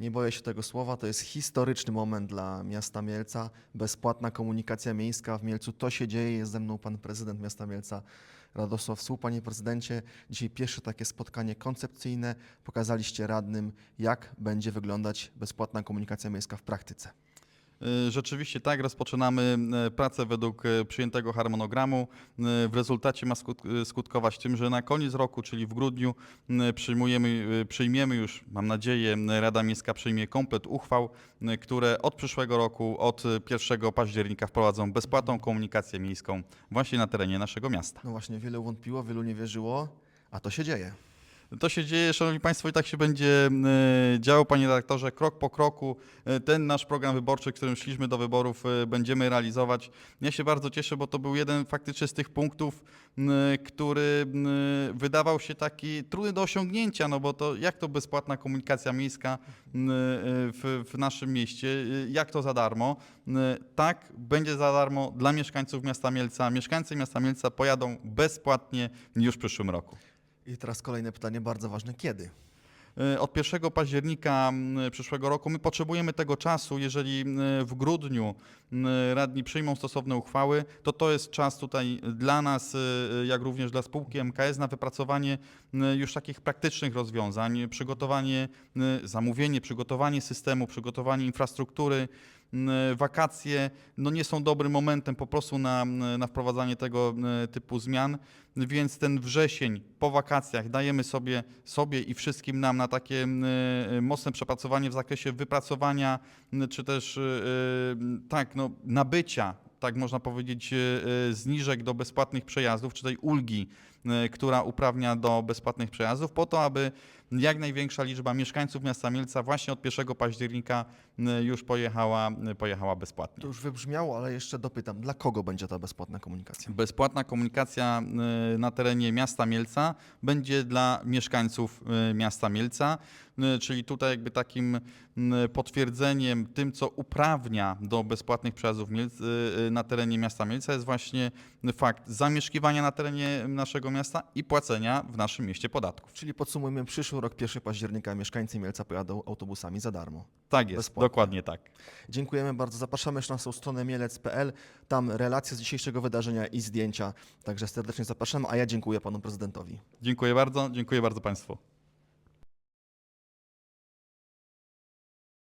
Nie boję się tego słowa, to jest historyczny moment dla miasta Mielca. Bezpłatna komunikacja miejska w Mielcu. To się dzieje. Jest ze mną pan prezydent miasta Mielca, Radosław Słup. Panie prezydencie, dzisiaj pierwsze takie spotkanie koncepcyjne. Pokazaliście radnym, jak będzie wyglądać bezpłatna komunikacja miejska w praktyce. Y, Rzeczywiście tak, rozpoczynamy y, pracę według y, przyjętego harmonogramu. W rezultacie ma skut- skutkować tym, że na koniec roku, czyli w grudniu, przyjmujemy, przyjmiemy już, mam nadzieję, Rada Miejska przyjmie komplet uchwał, które od przyszłego roku, od y, 1 października wprowadzą bezpłatną komunikację miejską właśnie na terenie naszego miasta. No właśnie, wielu wątpiło, wielu nie wierzyło, a to się dzieje. To się dzieje, Szanowni Państwo, i tak się będzie e, działo, Panie redaktorze, krok po kroku. E, Ten nasz program wyborczy, którym szliśmy do wyborów, e, będziemy realizować. Ja się bardzo cieszę, bo to był jeden faktycznie z tych punktów, który wydawał się taki trudny do osiągnięcia, no bo to jak to bezpłatna komunikacja miejska w, w naszym mieście, jak to za darmo? Tak, będzie za darmo dla mieszkańców miasta Mielca. Mieszkańcy miasta Mielca pojadą bezpłatnie już w przyszłym roku. I teraz kolejne pytanie, bardzo ważne. Kiedy? E, Od 1 października przyszłego roku my potrzebujemy tego czasu. Jeżeli m, w grudniu radni przyjmą stosowne uchwały, to to jest czas tutaj dla nas, e, jak również dla spółki MKS na wypracowanie już takich praktycznych rozwiązań, przygotowanie, zamówienie, przygotowanie systemu, przygotowanie infrastruktury. Wakacje no nie są dobrym momentem po prostu na, na wprowadzanie tego typu zmian, więc ten wrzesień po wakacjach dajemy sobie, sobie i wszystkim nam na takie mocne przepracowanie w zakresie wypracowania, czy też tak, no, nabycia, tak można powiedzieć, e, e, zniżek do bezpłatnych przejazdów, czy tej ulgi, e, która uprawnia do bezpłatnych przejazdów, po to, aby jak największa liczba mieszkańców miasta Mielca właśnie od 1 października m, już pojechała, pojechała bezpłatnie. To już wybrzmiało, ale jeszcze dopytam, dla kogo będzie ta bezpłatna komunikacja? Bezpłatna komunikacja y, na terenie miasta Mielca będzie dla mieszkańców y, miasta Mielca, y, czyli tutaj jakby takim y, potwierdzeniem tym, co uprawnia do bezpłatnych przejazdów y, y, na terenie miasta Mielca jest właśnie fakt zamieszkiwania na terenie naszego miasta i płacenia w naszym mieście podatków. Czyli podsumujmy, przyszły rok, 1 października, mieszkańcy Mielca pojadą autobusami za darmo. Tak jest, Bezpłatnie. dokładnie tak. Dziękujemy bardzo. Zapraszamy jeszcze na naszą stronę mielec.pl. Tam relacje z dzisiejszego wydarzenia i zdjęcia. Także serdecznie zapraszamy, a ja dziękuję panu prezydentowi. Dziękuję bardzo, dziękuję bardzo Państwu.